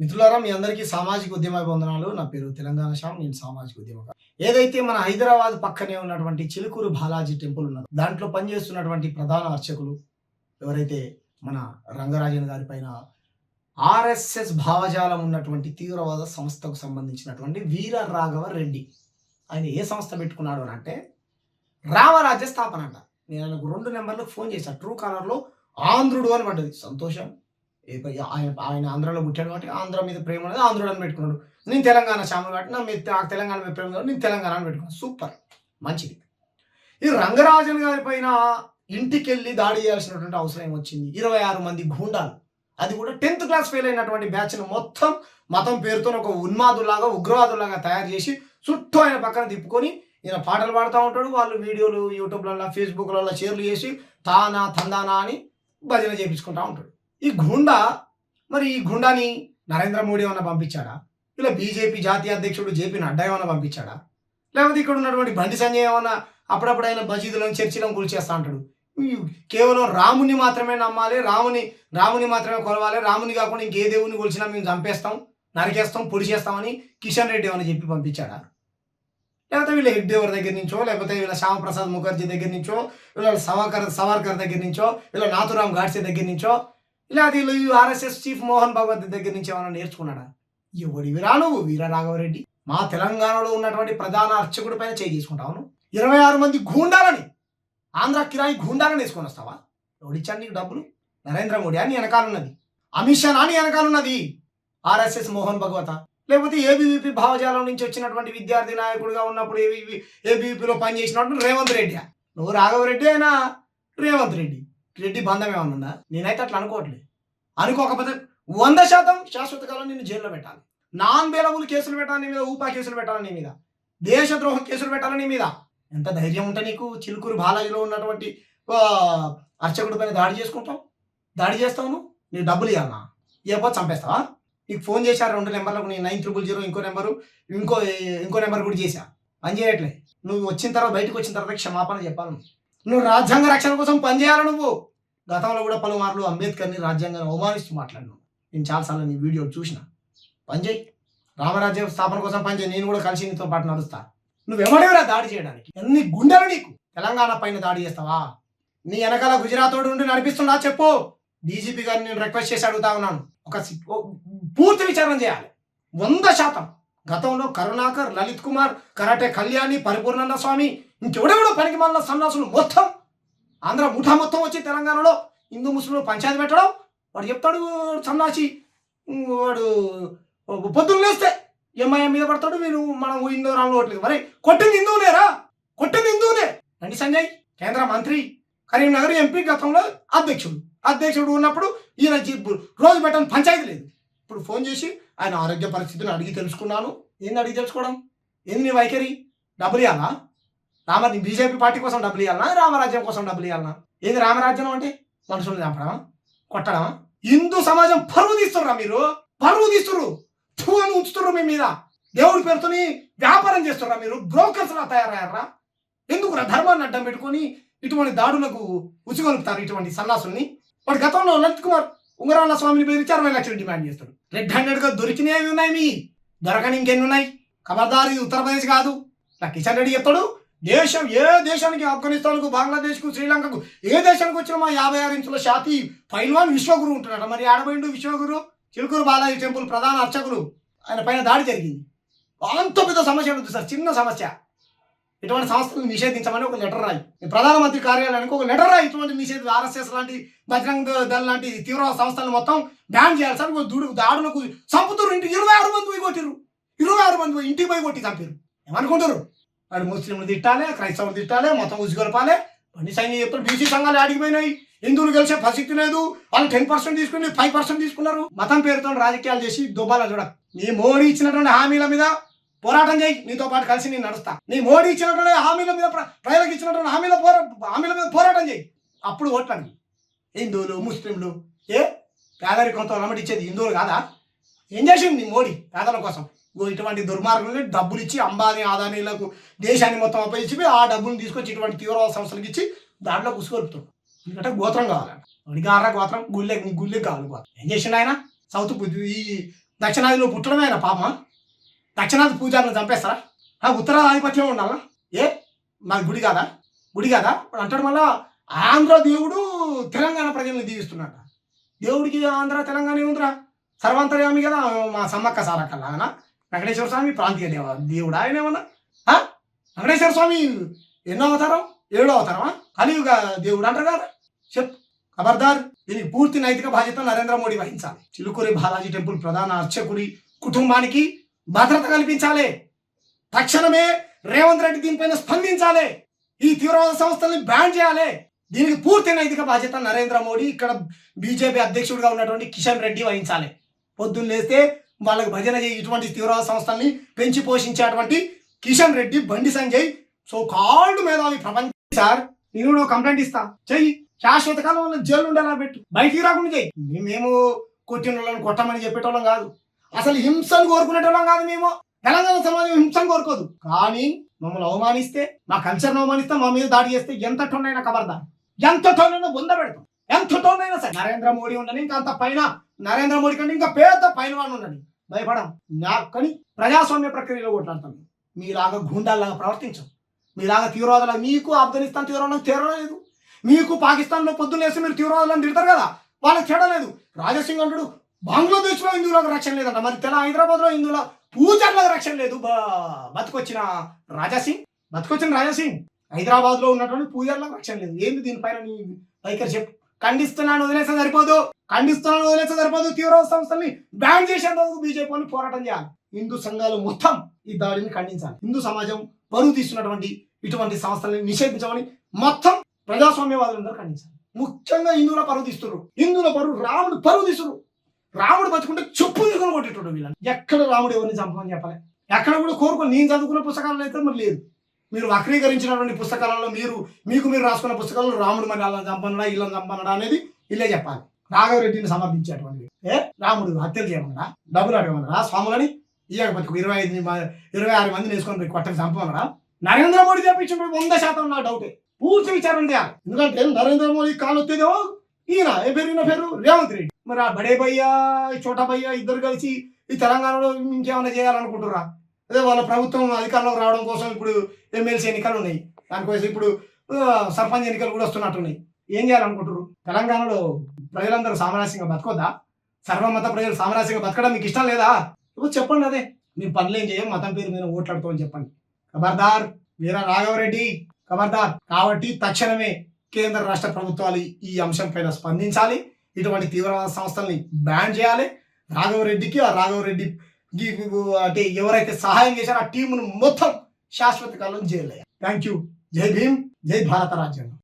మిత్రులారా మీ అందరికీ సామాజిక ఉద్యమ వందనాలు. నా పేరు తెలంగాణ శ్యామ్ నేను సామాజిక ఉద్యమక ఏదైతే మన హైదరాబాద్ పక్కనే ఉన్నటువంటి చిలుకూరు బాలాజీ టెంపుల్ ఉన్నదో దాంట్లో పనిచేస్తున్నటువంటి ప్రధాన అర్చకులు ఎవరైతే మన రంగరాజన్ గారి పైన ఆర్ఎస్ఎస్ భావజాలం ఉన్నటువంటి తీవ్రవాద సంస్థకు సంబంధించినటువంటి వీర రాఘవ రెడ్డి ఆయన ఏ సంస్థ పెట్టుకున్నాడు అని అంటే రామరాజ్య స్థాపన అంట. నేను ఆయనకు రెండు నెంబర్లకు ఫోన్ చేశాను ట్రూ కాలర్లో ఆంధ్రుడు అని పడ్డది. సంతోషం. ఆయన ఆయన ఆంధ్రలో పుట్టాడు కాబట్టి ఆంధ్ర మీద ప్రేమ అనేది ఆంధ్రుడు అని పెట్టుకున్నాడు. నేను తెలంగాణ శ్యామ కాబట్టి నా మీద నాకు తెలంగాణ మీద ప్రేమ కాబట్టి నేను తెలంగాణ అని పెట్టుకున్నాను. సూపర్. మంచిది. ఈ రంగరాజన్ గారి పైన ఇంటికి వెళ్ళి దాడి చేయాల్సినటువంటి అవసరం ఏమొచ్చింది ఇరవై ఆరు మంది గూండాలు. అది కూడా టెన్త్ క్లాస్ ఫెయిల్ అయినటువంటి బ్యాచ్ను మొత్తం మతం పేరుతో ఒక ఉన్మాదులాగా ఉగ్రవాదులాగా తయారు చేసి చుట్టూ ఆయన పక్కన తిప్పుకొని ఈయన పాటలు పాడుతూ ఉంటాడు. వాళ్ళు వీడియోలు యూట్యూబ్లలో ఫేస్బుక్లలో షేర్లు చేసి తానా తందానా అని భజన చేపించుకుంటా ఉంటాడు. ఈ గుండా మరి ఈ గుండాని నరేంద్ర మోడీ ఏమైనా పంపించాడా? ఇలా బీజేపీ జాతీయ అధ్యక్షుడు జేపీ నడ్డా ఏమైనా పంపించాడా? లేకపోతే ఇక్కడ ఉన్నటువంటి బండి సంజయ్ ఏమైనా అప్పుడప్పుడు ఆయన మసీదులను చర్చిలను కూల్చేస్తా అంటాడు? కేవలం రాముని మాత్రమే నమ్మాలి రాముని రాముని మాత్రమే కొలవాలి రాముని కాకుండా ఇంకే దేవుని కొలిచినా మేము చంపేస్తాం నరికేస్తాం పొడి చేస్తామని కిషన్ రెడ్డి ఏమైనా చెప్పి పంపించాడా? లేకపోతే వీళ్ళ హెడ్ ఎవరి దగ్గర నుంచో లేకపోతే వీళ్ళ శ్యామప్రసాద్ ముఖర్జీ దగ్గర నుంచో వీళ్ళ సవాకర్ సవార్కర్ దగ్గర నుంచో వీళ్ళ నాథురామ్ గాడ్సే దగ్గర నుంచో ఇలా వీళ్ళు ఆర్ఎస్ఎస్ చీఫ్ మోహన్ భగవత్ దగ్గర నుంచి ఏమైనా నేర్చుకున్నాడా? ఎవడి విరాను వీర రాఘవరెడ్డి మా తెలంగాణలో ఉన్నటువంటి ప్రధాన అర్చకుడి పైన చేయి తీసుకుంటావు ఇరవై ఆరు మంది గూండాలని ఆంధ్ర కిరాయి గూండాలని వేసుకొని వస్తావా? ఎవడిచ్చాను నీకు డబ్బులు? నరేంద్ర మోడీ అని వెనకాలన్నది అమిత్ షా అని వెనకాలన్నది ఆర్ఎస్ఎస్ మోహన్ భగవత. లేకపోతే ఏబీవీపీ భావజాలం నుంచి వచ్చినటువంటి విద్యార్థి నాయకుడిగా ఉన్నప్పుడు ఏబీవీ ఏబీవీపీలో పనిచేసినప్పుడు రేవంత్ రెడ్డి. నువ్వు రాఘవరెడ్డి అయినా రేవంత్ రెడ్డి. రెడ్డి బంధం ఏమైనా ఉందా? నేనైతే అట్లా అనుకోవట్లేదు అనుకోకపోతే వంద శాతం శాశ్వత కాలం నేను జైల్లో పెట్టాలి. నాన్ బేలబుల్ కేసులు పెట్టాలి నీ మీద ఊపా కేసులు పెట్టాలి నీ మీద. దేశద్రోహం కేసులు పెట్టాలి నీ మీద. ఎంత ధైర్యం ఉంటే నీకు చిలుకూరు బాలాజీలో ఉన్నటువంటి అర్చకుడి పైన దాడి చేసుకుంటావు? దాడి చేస్తావు నువ్వు? నీకు డబ్బులు ఇవ్వాలనా ఇవ్వకపోతే చంపేస్తావా? నీకు ఫోన్ చేశారు రెండు నెంబర్లకు నేను నైన్ త్రిబుల్ జీరో ఇంకో నెంబరు ఇంకో ఇంకో నెంబర్ కూడా చేశా. పని చేయట్లే. నువ్వు వచ్చిన తర్వాత బయటకు వచ్చిన తర్వాత క్షమాపణ చెప్పాలి నువ్వు. రాజ్యాంగ రక్షణ కోసం పనిచేయాలి నువ్వు? గతంలో కూడా పలుమార్లు అంబేద్కర్ని రాజ్యాంగాన్ని అవమానిస్తూ మాట్లాడినావు. నేను చాలాసార్లు నీ వీడియో చూసిన. పనిచేయి రామరాజ్యం స్థాపన కోసం పనిచేయి నేను కూడా కలిసి నీతో పాటు నడుస్తా. నువ్వెవడెవరా దాడి చేయడానికి? ఎన్ని గుండెలు నీకు? తెలంగాణ పైన దాడి చేస్తావా? నీ వెనకాల గుజరాత్తోడు ఉండి నడిపిస్తున్నా చెప్పు. డీజీపీ గారిని నేను రిక్వెస్ట్ చేసి అడుగుతా ఉన్నాను. ఒక పూర్తి విచారణ చేయాలి. వంద శాతం. గతంలో కరుణాకర్ లలిత్ కుమార్ కరాటే కళ్యాణి పరిపూర్ణన్న స్వామి ఇంకెవడెవడో పనికి మాలిన సన్నాసులు మొత్తం? ఆంధ్ర ముఠా మొత్తం వచ్చి తెలంగాణలో హిందూ ముస్లింలు పంచాయతీ పెట్టడం? వాడు చెప్తాడు సన్నాసి వాడు పొద్దున్న లేస్తే ఎంఐఎం మీద పడతాడు మీరు మనం హిందూ రాములు ఓట్లేదు మరి కొట్టింది హిందువులేరా? కొట్టింది హిందువులే రండి సంజయ్ కేంద్ర మంత్రి కరీంనగర్ ఎంపీ గతంలో అధ్యక్షుడు. అధ్యక్షుడు ఉన్నప్పుడు ఈయన జీ- రోజు పెట్టని పంచాయతీ లేదు. ఇప్పుడు ఫోన్ చేసి ఆయన ఆరోగ్య పరిస్థితిని అడిగి తెలుసుకున్నాను. ఏంది అడిగి తెలుసుకోవడం? ఏంది నీ వైఖరి? డబ్బులు ఇవ్వాలా? రామ బీజేపీ పార్టీ కోసం డబ్బులు ఇవ్వాలనా రామరాజ్యం కోసం డబ్బులు ఇవ్వాలనా ఏది రామరాజ్యం అంటే మనుషులు చంపడం కొట్టడం హిందూ సమాజం పరువు తీస్తుర్రా మీరు? పరువు తీస్తుర్రు. థూ అని ఉంచుతుర్రు మీ మీద. దేవుడి పేరుతోని వ్యాపారం చేస్తుర్రా మీరు? బ్రోకర్స్ లా తయారయ్యారా? ఎందుకురా ధర్మాన్ని అడ్డం పెట్టుకొని ఇటువంటి దాడులకు ఉచిగొలుపుతారు ఇటువంటి సన్నాసుల్ని? వాడు గతంలో లలిత్ కుమార్ ఉంగరాల స్వామిని బెదిరించి అరవై లక్షలు డిమాండ్ చేస్తాడు. రెడ్ హ్యాండెడ్గా దొరికినవి ఉన్నాయి మీ? దొరకని ఇంకెన్ని ఉన్నాయి? ఖబర్దారు ఇది ఉత్తరప్రదేశ్ కాదు. నా కిషన్ రెడ్డి చెప్తాడు దేశం ఏ దేశానికి? ఆఫ్ఘనిస్తాన్కు బంగ్లాదేశ్కు శ్రీలంకకు? ఏ దేశానికి వచ్చిన మా యాభై ఆరు ఇంచుల షాతి పైల్వాన్ విశ్వగురు ఉంటున్నాడు. మరి ఆడబోయిండు విశ్వగురు? చిలుకూరు బాలాజీ టెంపుల్ ప్రధాన అర్చకులు. ఆయన పైన దాడి జరిగింది. అంత పెద్ద సమస్య ఉంటుంది సార్ చిన్న సమస్య. ఇటువంటి సంస్థలు నిషేధించమని ఒక లెటర్ రాయి. ప్రధానమంత్రి కార్యాలయానికి ఒక లెటర్ రాయి. ఇటువంటి నిషేధ ఆర్ఎస్ఎస్ లాంటి బజరంగ దళ లాంటి తీవ్ర సంస్థలను మొత్తం బ్యాన్ చేయాలి సార్. దుడు దూడు దాడులకు చంపుతున్నారు ఇంటి ఇరవై ఆరు మంది పోయి కొట్టిరు ఇరవై ఆరు మంది పోయి ఇంటికి పోయి కొట్టి చంపారు ఏమనుకుంటారు వాడు ముస్లింలు తిట్టాలి క్రైస్తవులు తిట్టాలి మొత్తం ఉసిగొలపాలి. అన్ని సైన్యం చెప్తారు బీసీ సంఘాలు ఆడిగిపోయినాయి హిందువులు గెలిచే పరిస్థితి లేదు. వాళ్ళు టెన్ పర్సెంట్ తీసుకుని ఫైవ్ పర్సెంట్ తీసుకున్నారు. మతం పేరుతో రాజకీయాలు చేసి దుబ్బాల చూడ. నీ మోడీ ఇచ్చినటువంటి హామీల మీద పోరాటం చేయి. నీతో పాటు కలిసి నేను నడుస్తా. నీ మోడీ ఇచ్చినటువంటి హామీల మీద ప్రజలకు ఇచ్చినటువంటి హామీల పోరా హామీల మీద పోరాటం చేయి. అప్పుడు ఓట్లండి హిందువులు ముస్లింలు ఏ? పేదరికంతో అలమటి ఇచ్చేది హిందువులు కాదా? ఏం చేసింది నీ మోడీ పేదల కోసం? ఇటువంటి దుర్మార్గుల్ని డబ్బులు ఇచ్చి అంబానీ ఆదానీలకు దేశాన్ని మొత్తం అప్పగించి ఆ డబ్బులు తీసుకొచ్చి ఇటువంటి తీవ్రవాద సంస్థలకు ఇచ్చి దాంట్లో కుసుకొలుపుతాడు ఎందుకంటే గోత్రం కావాలంట అడిగారా గోత్రం గుళ్ళే నీ గుళ్ళే కావాలి గోత్రం. ఏం చేసిండు ఆయన? సౌత్ ఈ దక్షిణాదిలో పుట్టడమే ఆయన పాప దక్షిణాది పూజారులను చంపేస్తారా? ఆ ఉత్తరాది ఆధిపత్యం ఉండాలా? ఏ? మాది గుడి కాదా? గుడి కాదా? అంటాడు మళ్ళా ఆంధ్ర దేవుడు తెలంగాణ ప్రజల్ని దీవిస్తున్నాడు దేవుడికి ఆంధ్ర తెలంగాణ ఏముందిరా సర్వాంతర్యామి కదా మా సమ్మక్క సారక్కలాగనా వెంకటేశ్వర స్వామి ప్రాంతీయ దేవ దేవుడు ఆయన ఏమన్నా? ఆ? వెంకటేశ్వర స్వామి ఎన్నో అవతారం? ఏడో అవతారమా? కలియుగ దేవుడు అంటారు కదా. చెప్ ఖబర్దార్. దీనికి పూర్తి నైతిక బాధ్యత నరేంద్ర మోడీ వహించాలి. చిలుకూరి బాలాజీ టెంపుల్ ప్రధాన అర్చకుడి కుటుంబానికి భద్రత కల్పించాలి. తక్షణమే రేవంత్ రెడ్డి దీనిపైన స్పందించాలి. ఈ తీవ్రవాద సంస్థల్ని బ్యాన్ చేయాలి. దీనికి పూర్తి నైతిక బాధ్యత నరేంద్ర మోడీ ఇక్కడ బీజేపీ అధ్యక్షుడిగా ఉన్నటువంటి కిషన్ రెడ్డి వహించాలి. పొద్దున్న లేస్తే వాళ్ళకి భజన చేయి ఇటువంటి తీవ్రవాద సంస్థల్ని పెంచి పోషించేటువంటి కిషన్ రెడ్డి బండి సంజయ్. సో కాల్డ్ మేధావి ప్రపంచ సార్ నేను కూడా కంప్లైంట్ ఇస్తా. చెయ్యి. శాశ్వత కాలం వల్ల జైలు ఉండేలా పెట్టు. బయటికి రాకుండా చెయ్యి. మేము కొట్టిన వాళ్ళని కొట్టమని చెప్పేటోళ్ళం కాదు. అసలు హింసను కోరుకునేటోళ్ళం కాదు మేము. తెలంగాణ సమాజం హింసను కోరుకోదు. కానీ మమ్మల్ని అవమానిస్తే మా కల్చర్ని అవమానిస్తే మా మీద దాడి చేస్తే ఎంత టోనైనా కబర్దా? ఎంత టోనైనా బొంద పెడతాం? ఎంత టోనైనా సరే. నరేంద్ర మోడీ ఉండని ఇంకా అంత పైన. నరేంద్ర మోడీ కంటే ఇంకా పేద పైన వాడు ఉండని భయపడం. నా కానీ ప్రజాస్వామ్య ప్రక్రియలో కొట్లాడతాం మీలాగా గుండాల్లాగా ప్రవర్తించం. మీలాగా తీవ్రవాదులు మీకు ఆఫ్ఘనిస్తాన్ తీవ్రవాదం తీరలేదు మీకు పాకిస్తాన్లో పొద్దున్న వేసి మీరు తీవ్రవాదులను తిడతారు కదా వాళ్ళకి తేడలేదు రాజసింగ్ అంటుడు బంగ్లాదేశ్లో హిందువులకు రక్షణ లేదంట. మరి తెల హైదరాబాద్లో హిందువుల పూజర్లకు రక్షణ లేదు. బతికొచ్చిన రాజాసింగ్ బతికొచ్చిన రాజాసింగ్ హైదరాబాద్లో ఉన్నటువంటి పూజర్లకు రక్షణ లేదు. ఏంది దీనిపైన నీ వైఖరి చెప్పు. ఖండిస్తున్నాను వదిలేస్తే సరిపోదు. ఖండిస్తున్నాను వదిలేస్తే సరిపోదు. తీవ్రవాద సంస్థల్ని బ్యాన్ చేసేందుకు బీజేపీ పోరాటం చేయాలి. హిందూ సంఘాలు మొత్తం ఈ దాడిని ఖండించాలి. హిందూ సమాజం పరువు తీస్తున్నటువంటి ఇటువంటి సంస్థలని నిషేధించమని మొత్తం ప్రజాస్వామ్యవాదులందరూ ఖండించాలి. ముఖ్యంగా హిందువుల పరువు తీస్తున్నారు హిందువుల పరువు రాముడు పరువు తీస్తున్నారు రాముడు బతుకుంటే చెప్పు తీసుకుని కొట్టేటోడు వీళ్ళని. ఎక్కడ రాముడు ఎవరిని చంపమని చెప్పాలి. ఎక్కడ కూడా కోరుకొని నేను చదువుకున్న పుస్తకాలు అయితే మరి లేదు. మీరు వక్రీకరించినటువంటి పుస్తకాలలో మీరు మీకు మీరు రాసుకున్న పుస్తకాలలో రాముడు మరి అలా చంపనడా ఇలా చంపనడా అనేది ఇల్లే చెప్పాలి. రాఘవరెడ్డిని సమర్థించేటువంటి ఏ? రాముడు హత్యలు చేయమన్నా డబ్బులు అడగమన్నాడా? స్వాములని ఇవ్వకపోతే ఇరవై ఐదు ఇరవై ఆరు మందిని వేసుకొని పోయి కొట్టకి చంపమన్నాడా? నరేంద్ర మోడీ చెప్పించిన వంద శాతం నా డౌటే. పూర్తి విచారణ చేయాలి. ఎందుకంటే నరేంద్ర మోడీ కాలు వచ్చేదేమో ఈయన ఏ పేరు ఈయన పేరు? రేవంత్ రెడ్డి. మరి ఆ బడే భయ్య చోటా భయ్య ఇద్దరు కలిసి ఈ తెలంగాణలో ఇంకేమైనా చేయాలనుకుంటురా అదే వాళ్ళ ప్రభుత్వం అధికారంలోకి రావడం కోసం ఇప్పుడు ఎమ్మెల్సీ ఎన్నికలు ఉన్నాయి. దానికోసం ఇప్పుడు సర్పంచ్ ఎన్నికలు కూడా వస్తున్నట్టున్నాయి. ఏం చేయాలనుకుంటారు తెలంగాణలో ప్రజలందరూ సామరస్యంగా బతకొద్దా? సర్వమత ప్రజలు సామరస్యంగా బతకడం మీకు ఇష్టం లేదా? ఇప్పుడు చెప్పండి అదే. మేము పనులు ఏం చేయం మతం పేరు మీద ఓట్లాడుతామని చెప్పండి. ఖబర్దార్ వీరా రాఘవరెడ్డి. ఖబర్దార్ కాబట్టి తక్షణమే కేంద్ర రాష్ట్ర ప్రభుత్వాలు ఈ అంశం పైన స్పందించాలి. ఇటువంటి తీవ్రవాద సంస్థల్ని బ్యాన్ చేయాలి. రాఘవరెడ్డికి ఆ రాఘవరెడ్డి అంటే ఎవరైతే సహాయం చేశారో ఆ టీమును మొత్తం శాశ్వత కాలం జైలు థ్యాంక్ యూ జై భీమ్ జై భారత రాజ్యాంగం.